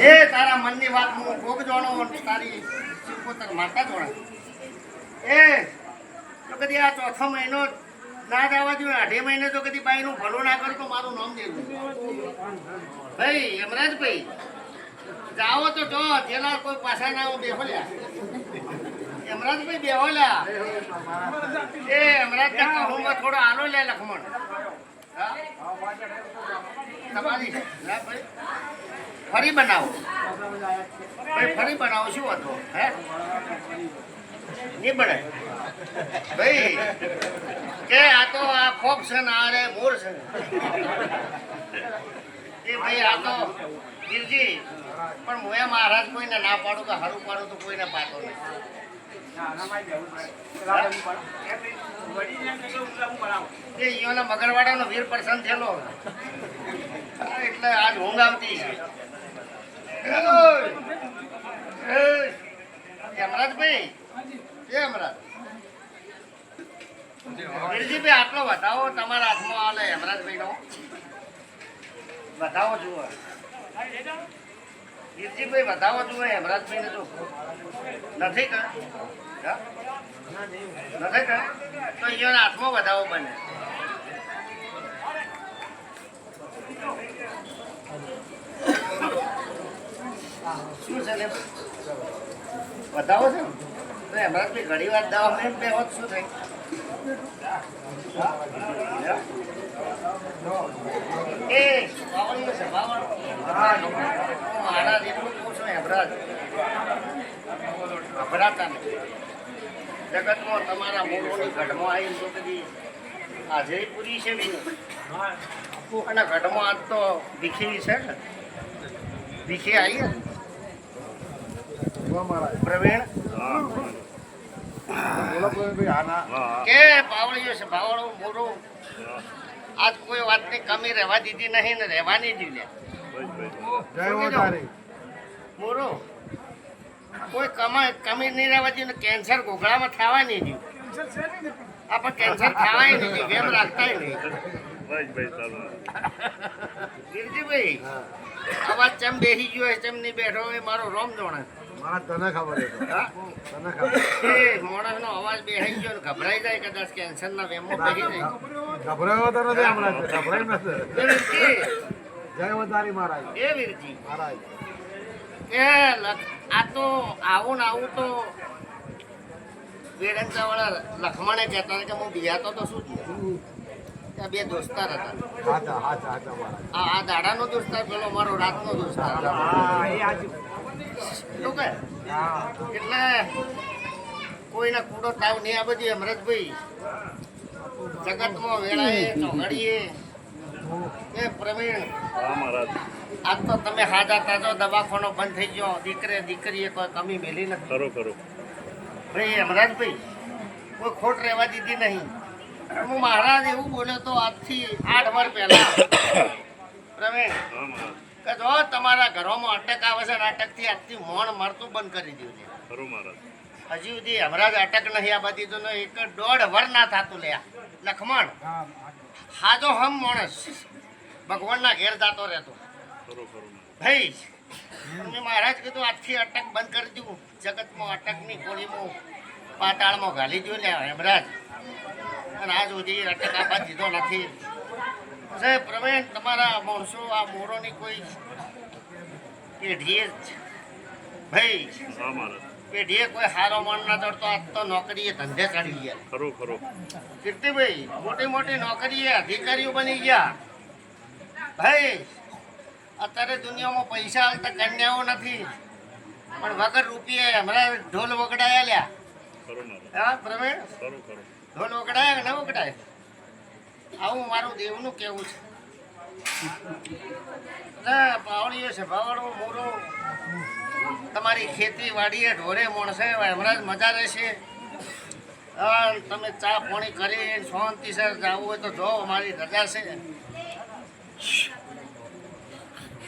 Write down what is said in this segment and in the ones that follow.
એ તારા મનની વાત હું ભોગ જાણો તારી સિકોતર માતા જોણા એ તો કદી આ ચોથો મહિનો ના જવા જોઈએ, અઢી મહિને તો કદી બાઈનું ભલું ના કરું તો મારું નામ દેવું ભાઈ યમરાજભાઈ જાઓ તો જો, જેલા કોઈ પાછા ના આવો, બેહોલ્યા. યમરાજભાઈ બેહોલ્યા. એ, યમરાજ હું થોડો આલો લે, લખમણ. હા? તમારી. ભાઈ. ફરી બનાવો. ભાઈ ફરી બનાવો શું હતો હે? નહીં બને. ભાઈ કે આ તો આ ફોક છે ને આ રે મોર છે. એ ભાઈ આ તો ગીરજી પણ હું એ મહારાજ કોઈને ના પાડું કે હારું પાડું તો કોઈને પાડો નહીં. મગરવાડા નો મગરવાડાનો વીર પ્રસન્ન થયેલો. એટલે આજ ઊંઘ આવતી છે. યમરાજભાઈ. એ યમરાજ. વીરજીભાઈ, આટલો બતાવો તમારા હાથમાં આલે યમરાજભાઈનો. બતાવો જુઓ. વીરજીભાઈ બતાવો જુઓ યમરાજભાઈને જો. નથી કર નથી કર તો અહીંયા હાથમાં બતાવો બને. શું છે લે બતાવો છો? તો એમાં બી ઘણી વાર દવા મેં બે હોત શું થઈ એ છે હું મારા જેટલું કહું છું એમરાજ અભરાતા નથી જગતમાં તમારા મોટોની ઘટમાં આવી તો કદી આજે પૂરી છે બી અને ઘટમાં આજ તો ભીખી છે ને? ભીખી આવી ને કે પાવળીઓ છે પાવળો મોરો. આજ કોઈ વાતની કમી રહેવા દીધી નહીં ને રહેવાની દીધે મોરો કોઈ કમા કમી નહીં રહેવા દીધી ને કેન્સર ઘોઘળામાં થવા નહીં દીધું. આપણે કેન્સર થવાય નહીં વેમ રાખતાય નહીં. ગીરજીભાઈ અવાજ ચમ બેસી ગયો ચમ નહીં બેઠો હોય મારો રોમ જોણે તને ખબર તને ખબર માણસનો અવાજ બેસી ગયો ગભરાઈ જાય કદાચ કેન્સરના વેમમાં બેસી જાય. ગભરાયો તો નથી હમણાં ગભરાય નથી. એ જય વધારી મહારાજ. એ વીરજી. મહારાજ. કે આ તો આવું ને આવું તો વેડંચા વાળા લખમણે કહેતા કે હું બિયાતો તો શું છું ત્યાં બે દોસ્તાર હતા. આ દાડાનો દોસ્તાર પેલો મારો રાતનો દોસ્તાર. એટલે કોઈને કૂડો તાવ નહીં આ બધી અમરતભાઈ જગતમાં વેળાએ ચોઘડીએ. એ પ્રવીણ આજ તો તમે હાજા તાજો દવાખાનો બંધ થઈ ગયો. દીકરે દીકરીએ કોઈ કમી મેલી નથી. ખરો ખરો. ભાઈ અમરાજભાઈ કોઈ ખોટ રહેવા દીધી નહીં. હું મહારાજ એવું બોલ્યો તો આજથી આઠ વાર પહેલા. પ્રવીણ કે જો તમારા ઘરોમાં અટક આવે છે ને અટકથી આજથી મોણ મરતું બંધ કરી દીધું છે. ખરું મહારાજ. હજી સુધી હમણાં જ અટક નહીં આ બધી તો ને એક દોઢ વર ના થતું લ્યા લખમણ હાજો હમ માણસ. ભગવાનના ઘેર જાતો રહેતો. ભાઈ મેં મહારાજ કીધું આજથી અટક બંધ કરી દીધું જગતમાં અટકની ગોળીમાં પાતાળમાં ઘાલી દઉં લ્યા હેમરાજ અને આજ સુધી અટક આપવા દીધો નથી. સાહેબ પ્રવીણ તમારા માણસો આ મોરોની કોઈ પેઢીએ ભાઈ પેઢીએ કોઈ હારો મન ના ચડતો આજ તો નોકરીએ ધંધે ચડી ગયા. ખરો ખરું. કીર્તિભાઈ મોટી મોટી નોકરીએ અધિકારીઓ બની ગયા. ભાઈ અત્યારે દુનિયામાં પૈસા હાલતા કન્યાઓ નથી. પણ વગર રૂપિયે હમણાં ઢોલ વગડાયા લ્યા. હા પ્રવીણ? ઢોલ વગડાયા કે ન વગડાય? આવું મારું દેવનું કેવું છે. ના પાવડીઓ છે ભાવડો મોરો. તમારી ખેતી વાડીએ ઢોરે મોણસે હમણાં જ મજા રહેશે હા, તમે ચા પાણી કરી શાંતિ સર જવું હોય તો જો અમારી રજા છે.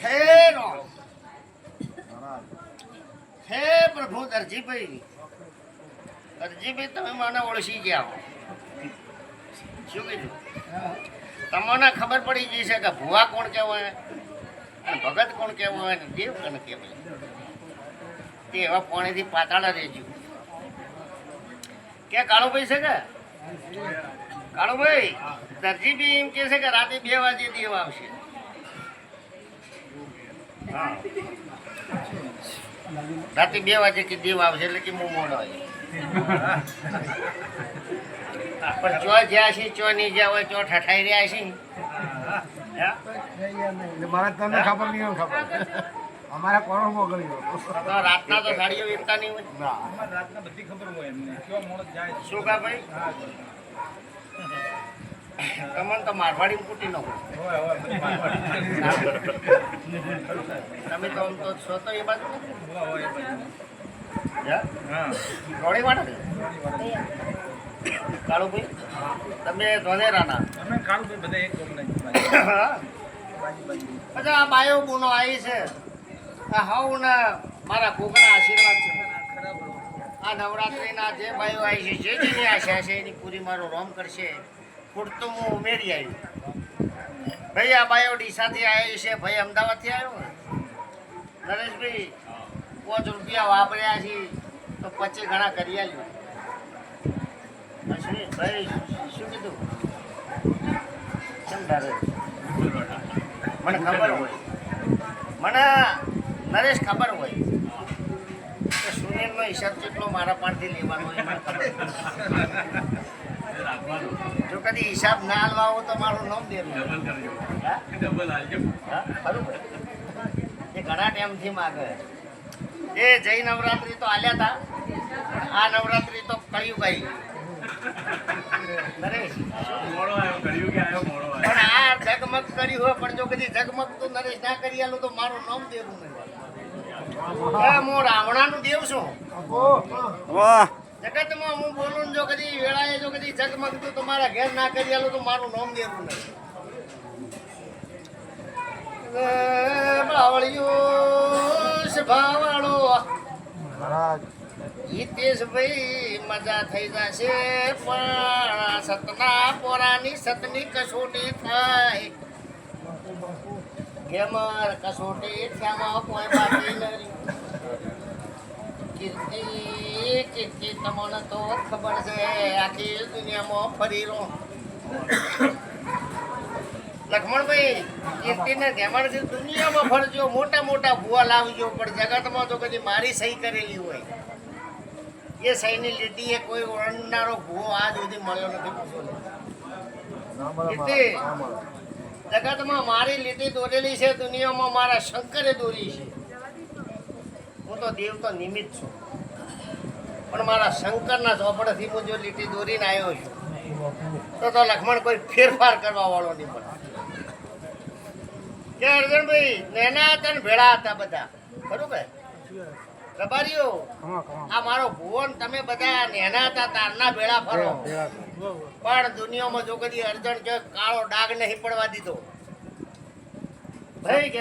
હે રામ. હે પ્રભુ દરજીભાઈ. દરજીભાઈ તમે મને ઓળખી ગયા હો. શું કીધું? તમને ખબર પડી ગઈ છે કે ભુવા કોણ કહેવાય? અને ભગત કોણ કહેવું હોય ને દેવ કોણ કહેવાય? તે એવા પાણીથી પાતાળા રહેજો. કે કાળુભાઈ છે કે? કાળુભાઈ દરજી બી એમ કે છે કે રાતે બે વાગે દેવ આવશે. હા. રાતે બે વાગે કે દેવ આવશે એટલે કે હું મોડો આવી. પણ ચો જ્યાં છે ચો નહીં જ્યાં હોય ચો ઠઠાઈ રહ્યા છે. હે? એટલે તમને ખબર નહીં હોય ખબર અમારે કોણ મોકલી તો રાતના તો સાડીઓ વેચતા નહીં હોય. ના. શું કા ભાઈ? તમને તો મારવાડી કૂટી નો તમે તો આમ તો છો તો એ બાજુ? હે? રોડી માટે કાળુભાઈ તમે ધોનેરાના પછી આ બાયો ગુનો આવી છે. આ હાઉ ને મારા કોકના આશીર્વાદ છે. આ નવરાત્રિના જે બાયો આવી છે જે જેની આશા છે એની પૂરી મારો રોમ કરશે. પૂરતું હું ઉમેરી આવ્યું. ભાઈ આ બાયો ડીસાથી આવી છે. ભાઈ અમદાવાદથી આવ્યો નરેશભાઈ પાંચ રૂપિયા વાપર્યા છે. તો પછી ઘણા કરી આવ્યું શું કીધું? મને ખબર હોય. મને નરેશ ખબર હોય. કે સુનિલનો હિસાબ કેટલો મારા પાસેથી લેવાનો હોય જો કદી હિસાબ ના હાલવા આવો તો મારું નામ દે? એ ઘણા ટાઈમથી માગે. એ જય નવરાત્રી તો આલ્યા હતા આ નવરાત્રી તો કળિયુગ આવી નરેશ. પણ આ ઝગમગ કર્યું હોય પણ જો કદી ઝગમગ તો નરેશ ના કરી આલું તો મારું નામ દેવું નહીં. હું. રાવણાનું દેવ છું. જગતમાં હું બોલું જો કદી વેળાએ જો કદી ઝગમગતું તો મારા ઘેર ના કરી આલો તો મારું નામ દેવું નહીં. બાવળિયો સ્વભાવાળો મહારાજ. હિતેશભાઈ, મજા થઈ જશે, પણ સતના પોરાની સતની કસોટી થાય. ગેમર કસોટી થયામાં કોઈ બાકી નહીં. કીર્તિ તો ખબર છે, આખી દુનિયામાં ફરી રહો. લક્ષ્મણભાઈ, કીર્તિને ગેમરથી દુનિયામાં ફરજો મોટા મોટા ભૂવા લાવજો, પણ જગતમાં તો કદી મારી સહી કરેલી હોય. એ સહીની લીટીએ કોઈ ઓળનારો ભૂવો આજ સુધી મળ્યો નથી મળે. જગતમાં મારી લીટી દોરેલી છે દુનિયામાં મારા શંકરે દોરી છે. હું તો દેવ તો નિમિત્ત છું. પણ મારા શંકરના ચોપડેથી હું જો લીટી દોરીને આવ્યો છું તો તો લક્ષ્મણ કોઈ ફેરફાર કરવા વાળો નહીં પણ. કે અર્જુનભાઈ નેના હતા ને ભેળા હતા બધા. બરોબર રબારીઓ ખમા, ખમા. આ મારો ભુવન તમે બધા નેના હતા તારના ભેળા ફરો. ભેળા, ભેળા. પણ દુનિયામાં જો કદી અર્જણ કે કાળો ડાઘ નહીં પડવા દીધો. ભાઈ કે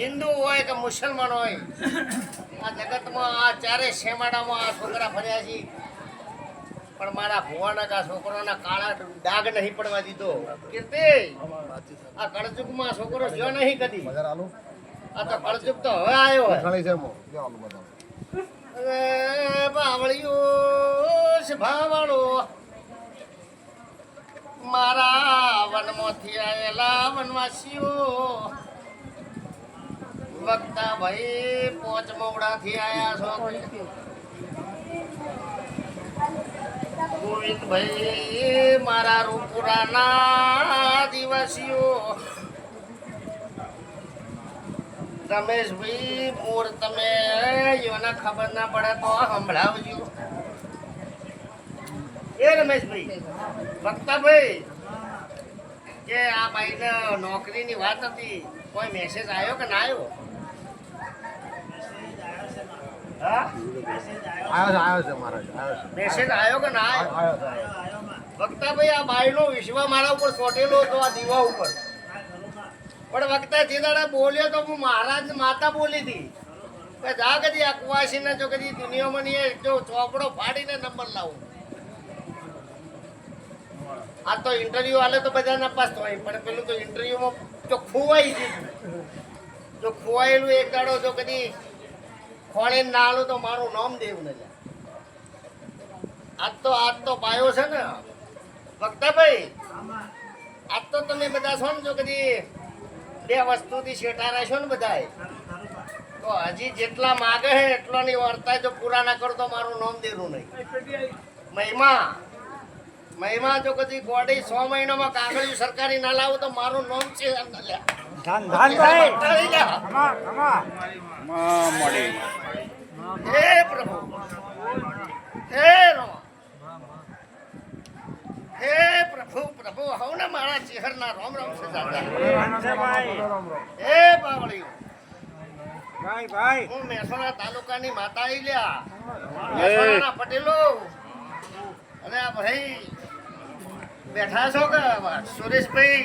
હિન્દુ હોય કે મુસલમાન હોય આ જગતમાં આ ચારે શેમાડામાં આ છોકરા ફર્યા છે. પણ મારા ભુવાના કા છોકરોના કાળા ડાઘ નહીં પડવા દીધો. કીર્તિ આ કળજુગમાં છોકરો જો નહીં કદી? આ તો કળજુગ તો હવે આવ્યો ઘણી છે એમાં. જો આલુ બતાવો. અરે બાવળિયો છે મારા વનમાંથી આવેલા વનવાસીઓ. વક્તા ભાઈ પોચ મોવડાથી આયા છો. ગોવિંદભાઈ મારા રૂપુરાના દિવસીઓ રમેશભાઈ મોર તમે યોને ખબર ના પડે તો સંભળાવજો. એ રમેશભાઈ ભક્તાભાઈ કે આ ભાઈને નોકરીની વાત હતી કોઈ મેસેજ આવ્યો કે ના આવ્યો મેસેજ આવ્યો કે ના આવ્યો છે. આ બાઈનો વિશ્વ મારા ઉપર સોટેલો હતો આ દીવા ઉપર. પણ વખતે જે દાડા બોલ્યો તો હું મહારાજ માતા બોલી હતી કે જા કદી આ કુવાસીને જો કદી દુનિયામાં નહીં જો ચોપડો ફાડીને નંબર લાવું. આ તો ઇન્ટરવ્યુ આલે તો બધા નપાસ હોય, પણ પેલું તો ઇન્ટરવ્યુમાં તો ખોવાઈ ગયું. જો ખોવાયેલું એક દાડો જો કદી ખોળે ના તો મારું નામ દેવું ને આજ તો આજ તો પાયો છે ને. ભક્તાભાઈ આજ તો તમે બધા છો ને જો કદી બે વસ્તુથી શેટારા છો ને બધાય? તો હજી જેટલા માગે છે એટલાની વાર્તા જો પૂરા ના કરો તો મારું નામ દેવું નહીં. મહિમા મહિમા જો કદી ગોડી સો મહિનામાં કાગળિયું સરકારી ના લાવું તો મારું નામ છે હે પ્રભુ. હે રામ. હે પ્રભુ પ્રભુ હવ ને મારા ચહેરના રોમ રોમ સજાતા હે બાવળીઓ. ભાઈ ભાઈ. હું મહેસાણા તાલુકાની માતા આવી લ્યા મહેસાણાના પટેલો. અને આ ભાઈ બેઠા છો કે સુરેશભાઈ.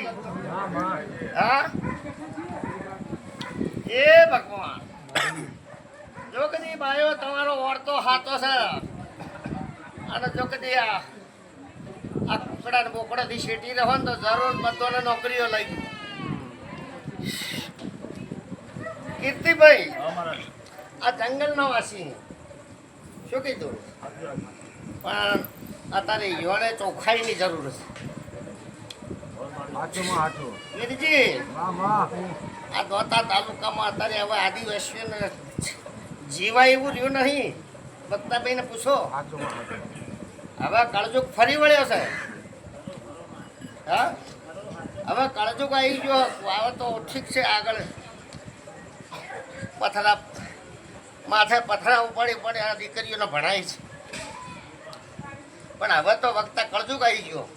હા એ ભગવાન. જો કદી બાયો તમારો વર્તો હાથો છે. અને જો કદી આ આ કુકડા ને બોકડા થી શેટી રહો ને તો જરૂર બધો નોકરીઓ લઈ કીર્તિભાઈ આ જંગલનો વાસી. શું કીધું? પણ અત્યારે યુવાને ચોખ્ખાઈની જરૂર છે આ દોતા તાલુકામાં અત્યારે હવે આદિવાસીઓને જીવાય એવું રહ્યું નહીં. બક્તાભાઈને પૂછો. હવે કળજુગ ફરી વળ્યો છે. હા? હવે કળજુક આવી ગયો. હવે તો ઠીક છે આગળ. પથરા માથે પથરા ઉપાડી પડે આ દીકરીઓને ભણાય છે. પણ હવે તો વખતે કળજુક આવી ગયો.